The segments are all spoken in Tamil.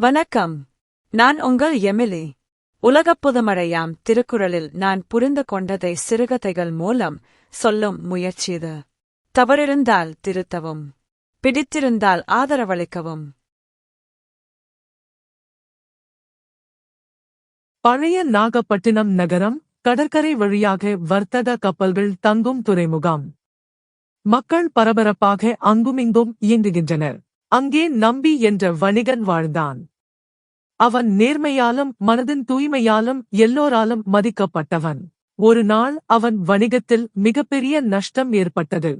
வணக்கம். நான் உங்கள் எமிலி. உலகப் புதுமழையாம் திருக்குறளில் நான் புரிந்து கொண்டதை சிறுகதைகள் மூலம் சொல்லும் முயற்சிது தவறிருந்தால் திருத்தவும். பிடித்திருந்தால் ஆதரவளிக்கவும். பழைய நாகப்பட்டினம் நகரம் கடற்கரை வழியாக வர்த்தக கப்பல்கள் தங்கும் துறைமுகம். மக்கள் பரபரப்பாக அங்குமிங்கும் இயங்குகின்றனர். அங்கே நம்பி என்ற வணிகன் வாழ்ந்தான். அவன் நேர்மையாலும் மனதின் தூய்மையாலும் எல்லோராலும் மதிக்கப்பட்டவன். ஒரு நாள் அவன் வணிகத்தில் மிகப்பெரிய நஷ்டம் ஏற்பட்டது.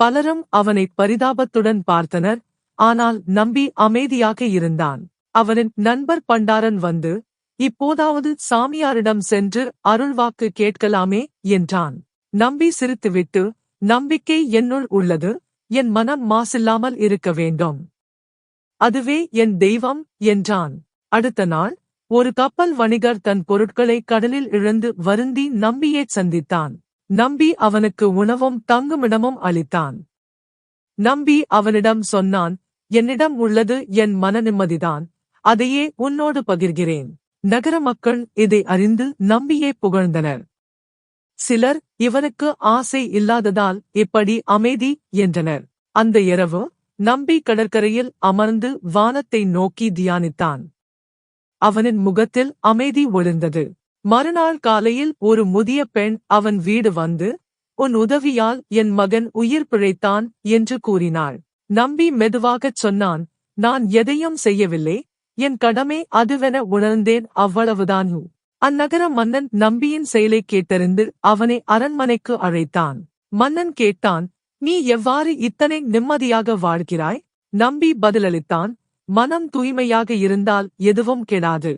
பலரும் அவனை பரிதாபத்துடன் பார்த்தனர் ஆனால் நம்பி அமைதியாக இருந்தான். அவனின் நண்பர் பண்டாரன் வந்து இப்போதாவது சாமியாரிடம் சென்று அருள்வாக்கு கேட்கலாமே என்றான். நம்பி சிரித்துவிட்டு நம்பிக்கை என்னுள் உள்ளது என் மனம் மாசில்லாமல் இருக்க வேண்டும். அதுவே என் தெய்வம் என்றான். அடுத்த நாள் ஒரு கப்பல் வணிகர் தன் பொருட்களை கடலில் இழந்து வருந்தி நம்பியை சந்தித்தான். நம்பி அவனுக்கு உணவும் தங்குமிடமும் அளித்தான். நம்பி அவனிடம் சொன்னான் என்னிடம் உள்ளது என் மன நிம்மதிதான். அதையே உன்னோடு பகிர்கிறேன். நகர மக்கள் இதை அறிந்து நம்பியே புகழ்ந்தனர். சிலர் இவனுக்கு ஆசை இல்லாததால் இப்படி அமைதி என்றனர். அந்த இரவு நம்பி கடற்கரையில் அமர்ந்து வானத்தை நோக்கி தியானித்தான். அவனின் முகத்தில் அமைதி ஒளிர்ந்தது. மறுநாள் காலையில் ஒரு முதிய பெண் அவன் வீடு வந்து உன் உதவியால் என் மகன் உயிர் பிழைத்தான் என்று கூறினாள். நம்பி மெதுவாகச் சொன்னான் நான் எதையும் செய்யவில்லை. என் கடமை அதுவென உணர்ந்தேன் அவ்வளவுதான். அந்நகர மன்னன் நம்பியின் செயலைக் கேட்டறிந்து அவனை அரண்மனைக்கு அழைத்தான். மன்னன் கேட்டான் நீ எவ்வாறு இத்தனை நிம்மதியாக வாழ்கிறாய்? நம்பி பதிலளித்தான். மனம் தூய்மையாக இருந்தால் எதுவும் கெடாது.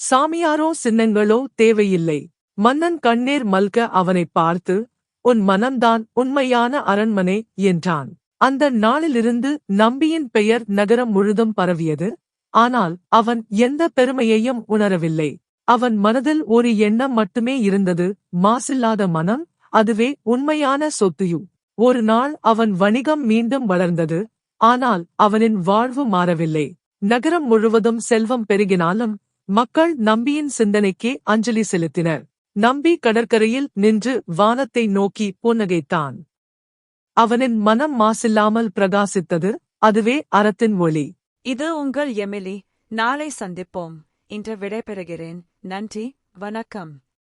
சாமியாரோ சின்னங்களோ தேவையில்லை. மன்னன் கண்ணீர் மல்க அவனை பார்த்து உன் மனம்தான் உண்மையான அரண்மனை என்றான். அந்த நாளிலிருந்து நம்பியின் பெயர் நகரம் முழுதும் பரவியது. ஆனால் அவன் எந்த பெருமையையும் உணரவில்லை. அவன் மனதில் ஒரு எண்ணம் மட்டுமே இருந்தது. மாசில்லாத மனம் அதுவே உண்மையான சொத்துயு. ஒரு நாள் அவன் வணிகம் மீண்டும் வளர்ந்தது ஆனால் அவனின் வாழ்வு மாறவில்லை. நகரம் முழுவதும் செல்வம் பெருகினாலும் மக்கள் நம்பியின் சிந்தனைக்கே அஞ்சலி செலுத்தினர். நம்பி கடற்கரையில் நின்று வானத்தை நோக்கி புன்னகைத்தான். அவனின் மனம் மாசில்லாமல் பிரகாசித்தது அதுவே அறத்தின் ஒளி. இது உங்கள் எமிலி நாளை சந்திப்போம். இன்று விடைபெறுகிறேன். நன்றி வணக்கம்.